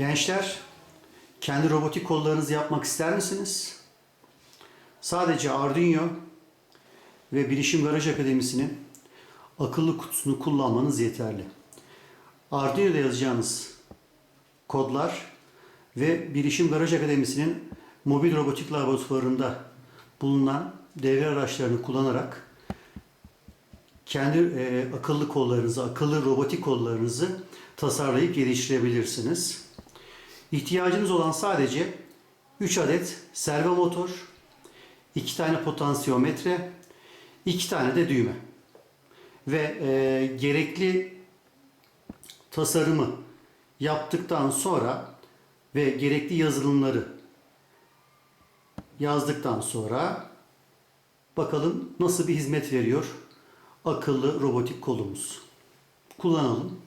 Gençler, kendi robotik kollarınızı yapmak ister misiniz? Sadece Arduino ve Bilişim Garaj Akademisi'nin akıllı kutusunu kullanmanız yeterli. Arduino'da yazacağınız kodlar ve Bilişim Garaj Akademisi'nin mobil robotik laboratuvarında bulunan devre araçlarını kullanarak kendi e, akıllı kollarınızı, akıllı robotik kollarınızı tasarlayıp geliştirebilirsiniz. İhtiyacınız olan sadece 3 adet servo motor, 2 tane potansiyometre, 2 tane de düğme. Ve e, gerekli tasarımı yaptıktan sonra ve gerekli yazılımları yazdıktan sonra bakalım nasıl bir hizmet veriyor akıllı robotik kolumuz. Kullanalım.